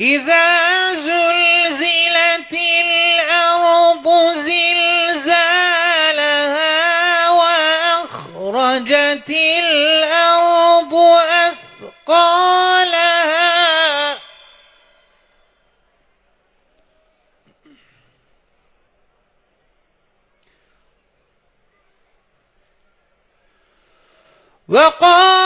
إذا زلزلت الأرض زلزالها وأخرجت الأرض أثقالها. وقال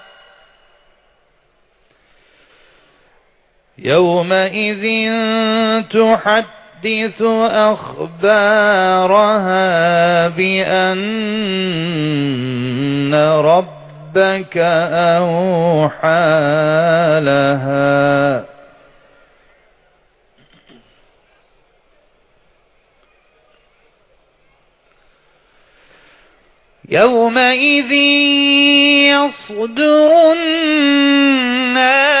يومئذ تحدث أخبارها بأن ربك أوحى لها. يومئذ يصدر الناس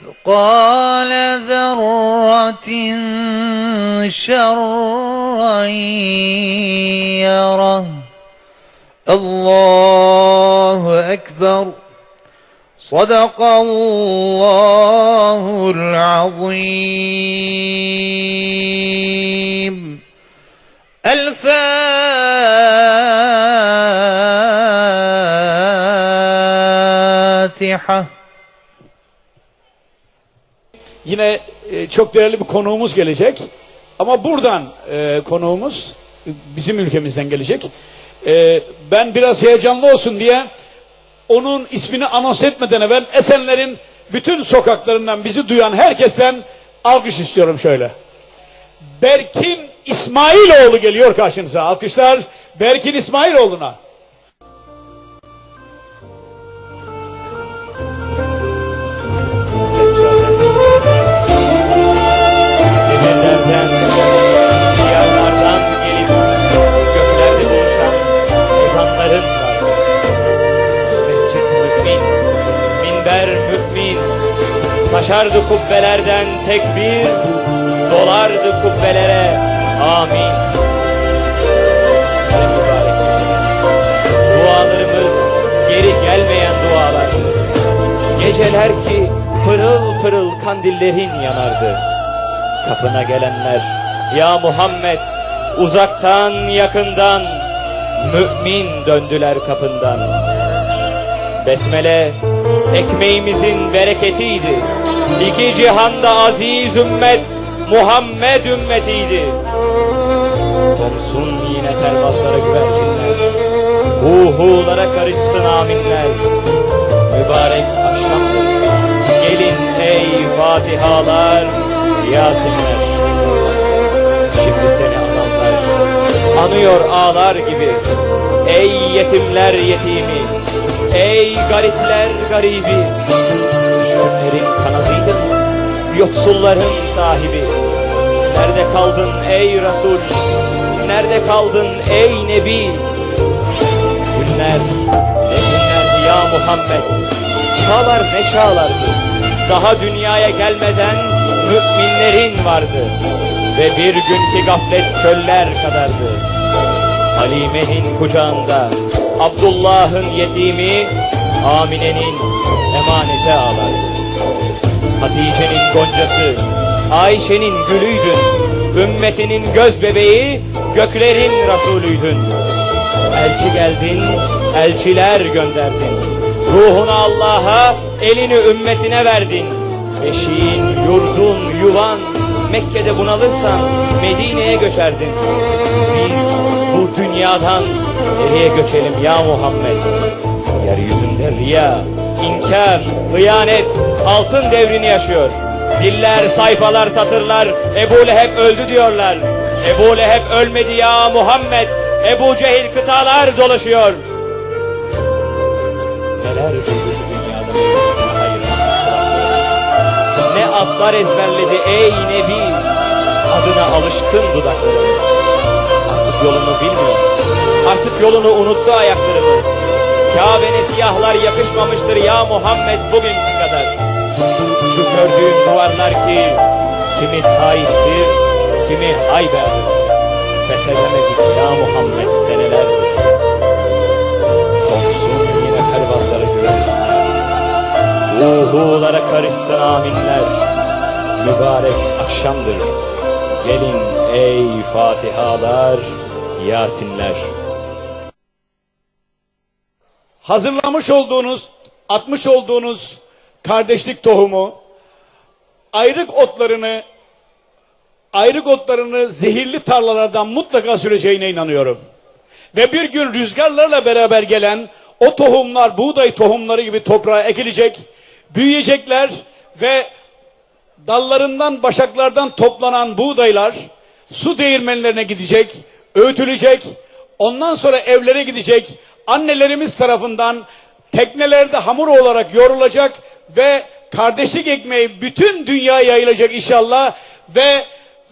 ذرة شرا يره. الله أكبر. صدق الله العظيم. الفاتحة. Yine e, çok değerli bir konuğumuz gelecek. Ama buradan e, konuğumuz bizim ülkemizden gelecek. E, ben biraz heyecanlı olsun diye onun ismini anons etmeden evvel Esenler'in bütün sokaklarından bizi duyan herkesten alkış istiyorum şöyle. Berkin İsmailoğlu geliyor karşınıza. Alkışlar Berkin İsmailoğlu'na. Taşardı kubbelerden tekbir, dolardı kubbelere amin. Dualarımız geri gelmeyen dualar. Geceler ki pırıl pırıl kandillerin yanardı. Kapına gelenler ya Muhammed uzaktan yakından mümin döndüler kapından. Besmele ekmeğimizin bereketiydi. İki cihanda aziz ümmet Muhammed ümmetiydi. Domsun yine pervazlara güvercinler. Huhulara karışsın aminler. Mübarek akşamdır. Gelin ey Fatihalar, Yasinler. Şimdi seni ananlar anıyor ağlar gibi. Ey yetimler yetimi, ey garipler garibi. Düşkünlerin kanadıydın, yoksulların sahibi. Nerede kaldın ey Resul? Nerede kaldın ey Nebi? Günler, ne günlerdi ya Muhammed. Çağlar ne çağlardı. Daha dünyaya gelmeden müminlerin vardı. Ve bir günkü gaflet çöller kadardı. Halime'nin kucağında Abdullah'ın yetimi Amine'nin emanete ağlardı. Hatice'nin goncası, Ayşe'nin gülüydün. Ümmetinin göz bebeği, göklerin Resulüydün. Elçi geldin, elçiler gönderdin. Ruhunu Allah'a, elini ümmetine verdin. Eşiğin, yurdun, yuvan, Mekke'de bunalırsan Medine'ye göçerdin. Biz bu dünyadan nereye göçelim ya Muhammed? Yeryüzünde riya, inkar, hıyanet, altın devrini yaşıyor. Diller, sayfalar, satırlar, Ebu Leheb öldü diyorlar. Ebu Leheb ölmedi ya Muhammed. Ebu Cehil kıtalar dolaşıyor. Neler. Ne atlar ezberledi ey Nebi. Adına alışkın dudaklarımız. Artık yolunu bilmiyor. Artık yolunu unuttu ayaklarımız. Kabe'ne siyahlar yakışmamıştır ya Muhammed bugünkü kadar. Şu gördüğün duvarlar ki kimi Taif'tir, kimi Hayber'dir. Fethedemedik ya Muhammed senelerdir. Olsun yine pervazlara güvenler. Ruhulara karışsın aminler. Mübarek akşamdır. Gelin ey Fatihalar, Yasinler. Hazırlamış olduğunuz, atmış olduğunuz kardeşlik tohumu, ayrık otlarını, ayrık otlarını zehirli tarlalardan mutlaka süreceğine inanıyorum. Ve bir gün rüzgarlarla beraber gelen o tohumlar buğday tohumları gibi toprağa ekilecek, büyüyecekler ve dallarından, başaklardan toplanan buğdaylar su değirmenlerine gidecek, öğütülecek, ondan sonra evlere gidecek, annelerimiz tarafından teknelerde hamur olarak yoğrulacak ve kardeşlik ekmeği bütün dünyaya yayılacak inşallah ve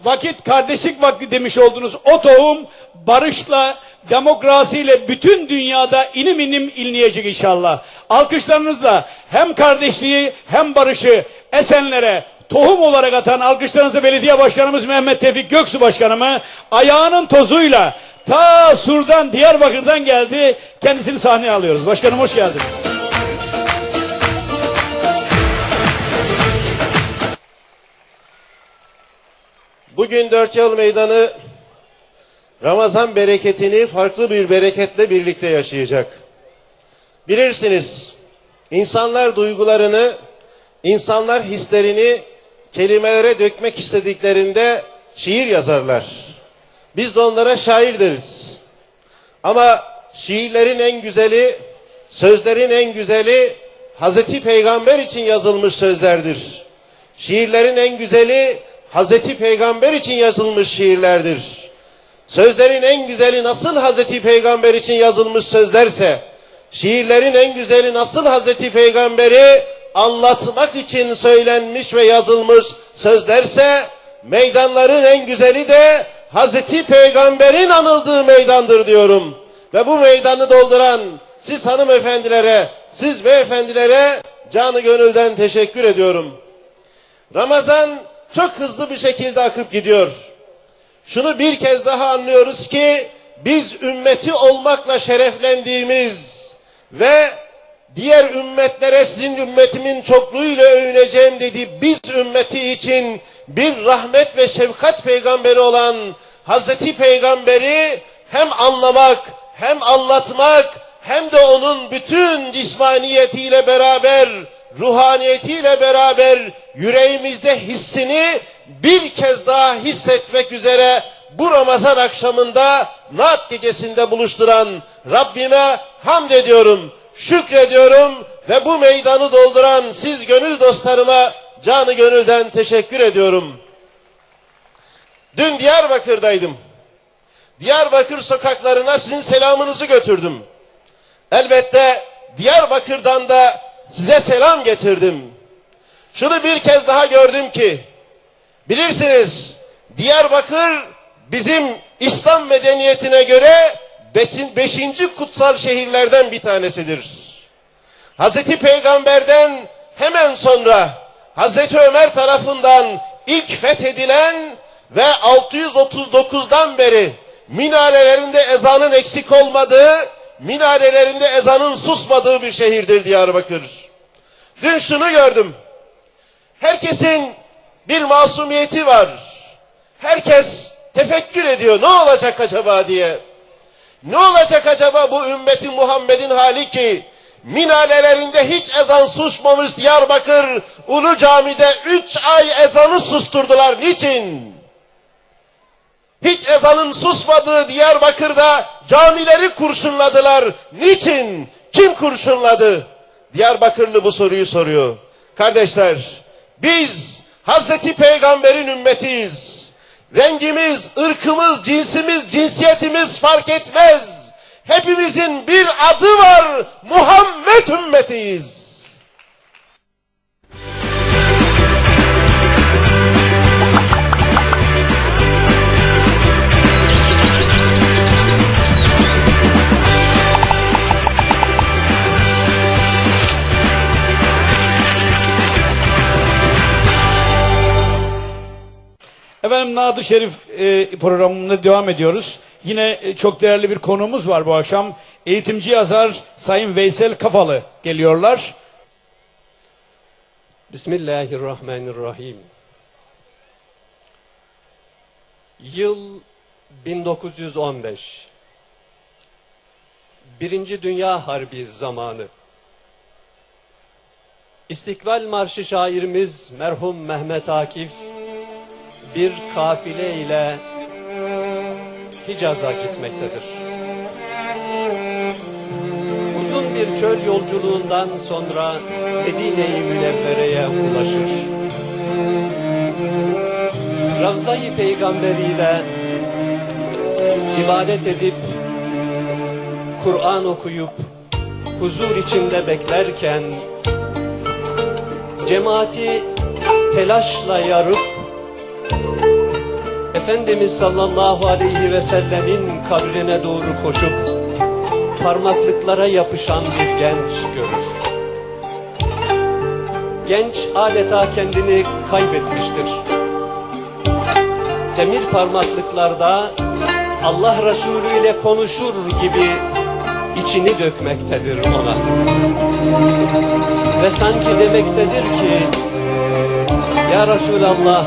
vakit kardeşlik vakti demiş olduğunuz o tohum barışla, demokrasiyle bütün dünyada inim inim inleyecek inşallah. Alkışlarınızla hem kardeşliği hem barışı Esenlere tohum olarak atan alkışlarınızı belediye başkanımız Mehmet Tevfik Göksu başkanımı ayağının tozuyla ta Sur'dan Diyarbakır'dan geldi. Kendisini sahneye alıyoruz. Başkanım hoş geldiniz. Bugün dört yıl meydanı Ramazan bereketini farklı bir bereketle birlikte yaşayacak. Bilirsiniz, insanlar duygularını, insanlar hislerini kelimelere dökmek istediklerinde şiir yazarlar. Biz de onlara şair deriz. Ama şiirlerin en güzeli, sözlerin en güzeli Hazreti Peygamber için yazılmış sözlerdir. Şiirlerin en güzeli Hazreti Peygamber için yazılmış şiirlerdir. Sözlerin en güzeli nasıl Hazreti Peygamber için yazılmış sözlerse, şiirlerin en güzeli nasıl Hazreti Peygamber'i anlatmak için söylenmiş ve yazılmış sözlerse, meydanların en güzeli de Hazreti Peygamber'in anıldığı meydandır diyorum. Ve bu meydanı dolduran siz hanımefendilere, siz beyefendilere canı gönülden teşekkür ediyorum. Ramazan çok hızlı bir şekilde akıp gidiyor. Şunu bir kez daha anlıyoruz ki biz ümmeti olmakla şereflendiğimiz ve diğer ümmetlere sizin ümmetimin çokluğuyla övüneceğim dedi. Biz ümmeti için bir rahmet ve şefkat peygamberi olan Hazreti Peygamberi hem anlamak hem anlatmak hem de onun bütün cismaniyetiyle beraber ruhaniyetiyle beraber yüreğimizde hissini bir kez daha hissetmek üzere bu Ramazan akşamında Naat gecesinde buluşturan Rabbime hamd ediyorum. şükrediyorum ve bu meydanı dolduran siz gönül dostlarıma canı gönülden teşekkür ediyorum. Dün Diyarbakır'daydım. Diyarbakır sokaklarına sizin selamınızı götürdüm. Elbette Diyarbakır'dan da size selam getirdim. Şunu bir kez daha gördüm ki, bilirsiniz Diyarbakır bizim İslam medeniyetine göre beşin- beşinci kutsal şehirlerden bir tanesidir. Hazreti Peygamber'den hemen sonra Hazreti Ömer tarafından ilk fethedilen ve 639'dan beri minarelerinde ezanın eksik olmadığı, minarelerinde ezanın susmadığı bir şehirdir Diyarbakır. Dün şunu gördüm. Herkesin bir masumiyeti var. Herkes tefekkür ediyor. Ne olacak acaba diye. Ne olacak acaba bu ümmeti Muhammed'in hali ki minarelerinde hiç ezan susmamış Diyarbakır Ulu Cami'de üç ay ezanı susturdular. Niçin? Hiç ezanın susmadığı Diyarbakır'da camileri kurşunladılar. Niçin? Kim kurşunladı? Diyarbakırlı bu soruyu soruyor. Kardeşler, biz Hazreti Peygamber'in ümmetiyiz. Rengimiz, ırkımız, cinsimiz, cinsiyetimiz fark etmez. Hepimizin bir adı var. Muhammed ümmetiyiz. Efendim Nadı Şerif e, programında devam ediyoruz. Yine e, çok değerli bir konuğumuz var bu akşam. Eğitimci yazar Sayın Veysel Kafalı geliyorlar. Bismillahirrahmanirrahim. Yıl 1915. Birinci Dünya Harbi zamanı. İstiklal Marşı şairimiz merhum Mehmet Akif bir kafile ile Hicaz'a gitmektedir. Uzun bir çöl yolculuğundan sonra Medine-i Münevvere'ye ulaşır. Ravza-i Peygamberiyle ibadet edip Kur'an okuyup huzur içinde beklerken cemaati telaşla yarıp Efendimiz sallallahu aleyhi ve sellemin kabrine doğru koşup parmaklıklara yapışan bir genç görür. Genç adeta kendini kaybetmiştir. Demir parmaklıklarda Allah Resulü ile konuşur gibi içini dökmektedir ona. Ve sanki demektedir ki Ya Resulallah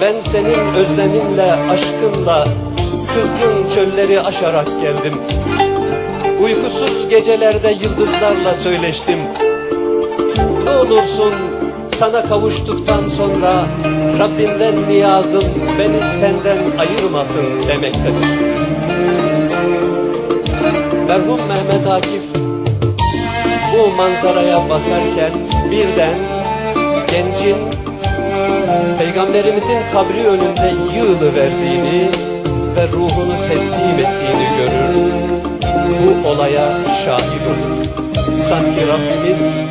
ben senin özleminle, aşkınla kızgın çölleri aşarak geldim. Uykusuz gecelerde yıldızlarla söyleştim. Ne olursun sana kavuştuktan sonra Rabbimden niyazım beni senden ayırmasın demektedir. Merhum Mehmet Akif bu manzaraya bakarken birden gencin Peygamberimizin kabri önünde yığılı verdiğini ve ruhunu teslim ettiğini görür. Bu olaya şahit olur. Sanki Rabbimiz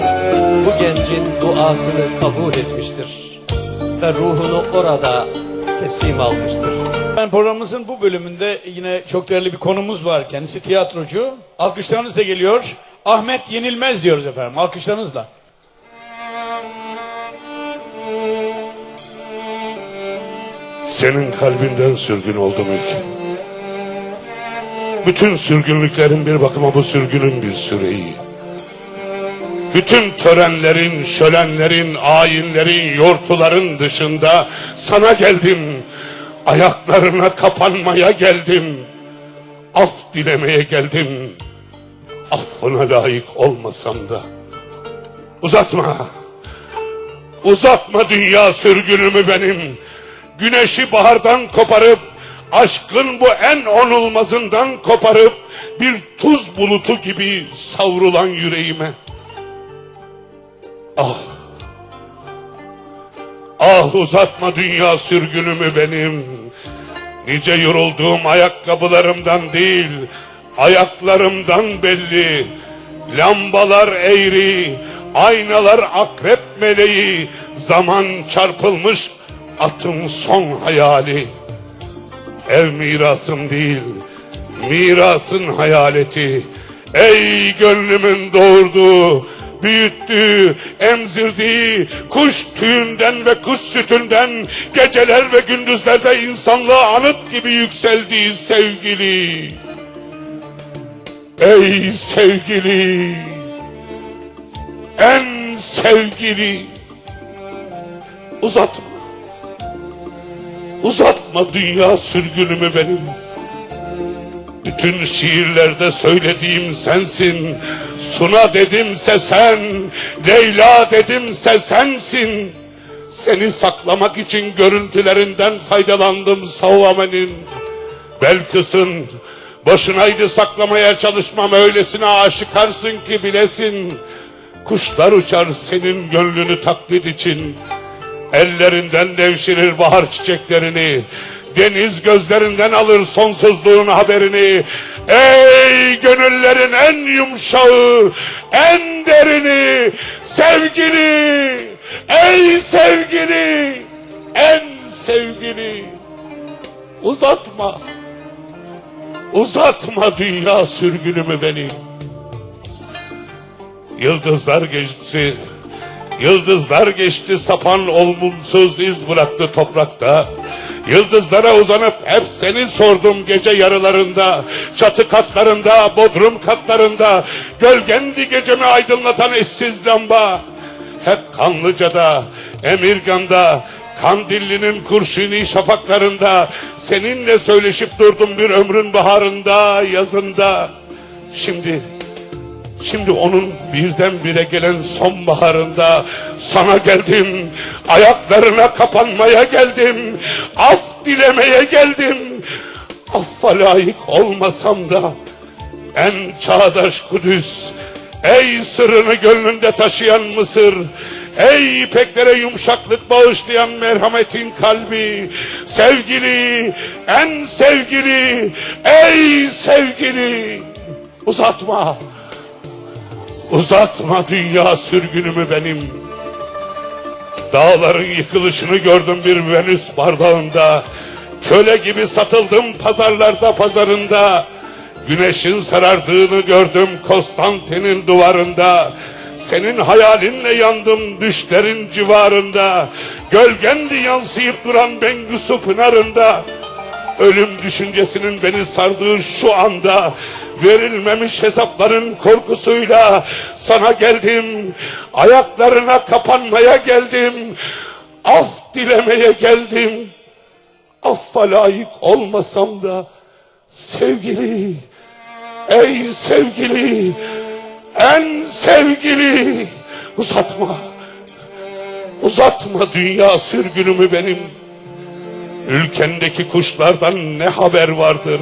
bu gencin duasını kabul etmiştir. Ve ruhunu orada teslim almıştır. Ben programımızın bu bölümünde yine çok değerli bir konumuz var. Kendisi tiyatrocu. Alkışlarınızla geliyor. Ahmet Yenilmez diyoruz efendim. Alkışlarınızla. Senin kalbinden sürgün oldum ilk. Bütün sürgünlüklerin bir bakıma bu sürgünün bir süreyi. Bütün törenlerin, şölenlerin, ayinlerin, yortuların dışında sana geldim. Ayaklarına kapanmaya geldim. Af dilemeye geldim. Affına layık olmasam da. Uzatma. Uzatma dünya sürgünümü benim. Güneşi bahardan koparıp aşkın bu en onulmazından koparıp bir tuz bulutu gibi savrulan yüreğime. Ah! Ah uzatma dünya sürgünümü benim. Nice yorulduğum ayakkabılarımdan değil, ayaklarımdan belli. Lambalar eğri, aynalar akrep meleği, zaman çarpılmış atım son hayali. Ev mirasım değil, mirasın hayaleti. Ey gönlümün doğurduğu, büyüttüğü, emzirdiği, kuş tüyünden ve kuş sütünden, geceler ve gündüzlerde insanlığa anıt gibi yükseldiği sevgili. Ey sevgili, en sevgili, uzatma. Uzatma dünya sürgünümü benim. Bütün şiirlerde söylediğim sensin. Suna dedimse sen, Leyla dedimse sensin. Seni saklamak için görüntülerinden faydalandım Savvame'nin. Belkıs'ın başınaydı saklamaya çalışmam öylesine aşikarsın ki bilesin. Kuşlar uçar senin gönlünü taklit için. Ellerinden devşirir bahar çiçeklerini. Deniz gözlerinden alır sonsuzluğun haberini. Ey gönüllerin en yumuşağı, en derini, sevgili, ey sevgili, en sevgili. Uzatma, uzatma dünya sürgünümü benim. Yıldızlar geçti, Yıldızlar geçti sapan olumsuz iz bıraktı toprakta. Yıldızlara uzanıp hep seni sordum gece yarılarında. Çatı katlarında, bodrum katlarında. Gölgendi gecemi aydınlatan eşsiz lamba. Hep Kanlıca'da, Emirgan'da, Kandilli'nin kurşuni şafaklarında. Seninle söyleşip durdum bir ömrün baharında, yazında. Şimdi Şimdi onun birdenbire gelen sonbaharında sana geldim. Ayaklarına kapanmaya geldim. Af dilemeye geldim. Affa layık olmasam da en çağdaş Kudüs. Ey sırrını gönlünde taşıyan Mısır. Ey ipeklere yumuşaklık bağışlayan merhametin kalbi. Sevgili, en sevgili, ey sevgili. Uzatma. Uzatma dünya sürgünümü benim. Dağların yıkılışını gördüm bir Venüs bardağında. Köle gibi satıldım pazarlarda pazarında. Güneşin sarardığını gördüm Konstantin'in duvarında. Senin hayalinle yandım düşlerin civarında. Gölgendi yansıyıp duran Bengüsü pınarında. Ölüm düşüncesinin beni sardığı şu anda verilmemiş hesapların korkusuyla sana geldim. Ayaklarına kapanmaya geldim. Af dilemeye geldim. Affa layık olmasam da sevgili, ey sevgili, en sevgili uzatma. Uzatma dünya sürgünümü benim. Ülkendeki kuşlardan ne haber vardır?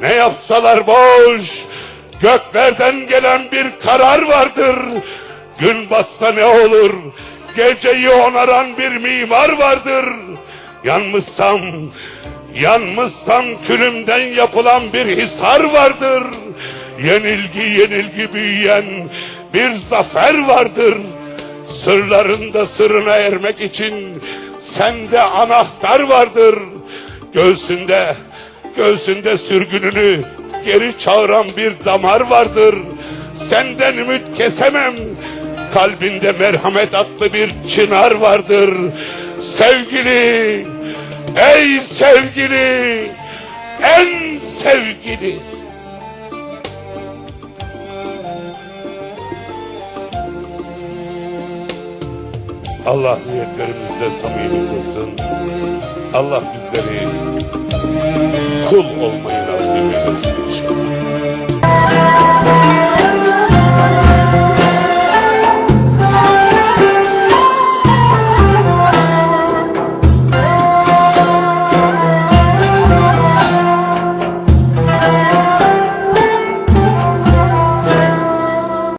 Ne yapsalar boş. Göklerden gelen bir karar vardır. Gün batsa ne olur? Geceyi onaran bir mimar vardır. Yanmışsam, yanmışsam külümden yapılan bir hisar vardır. Yenilgi yenilgi büyüyen bir zafer vardır. Sırlarında sırrına ermek için sende anahtar vardır. Göğsünde, göğsünde sürgününü geri çağıran bir damar vardır. Senden ümit kesemem. Kalbinde merhamet adlı bir çınar vardır. Sevgili, ey sevgili, en sevgili. Allah niyetlerimizde samimi kılsın. Allah bizleri kul olmayı nasip eylesin.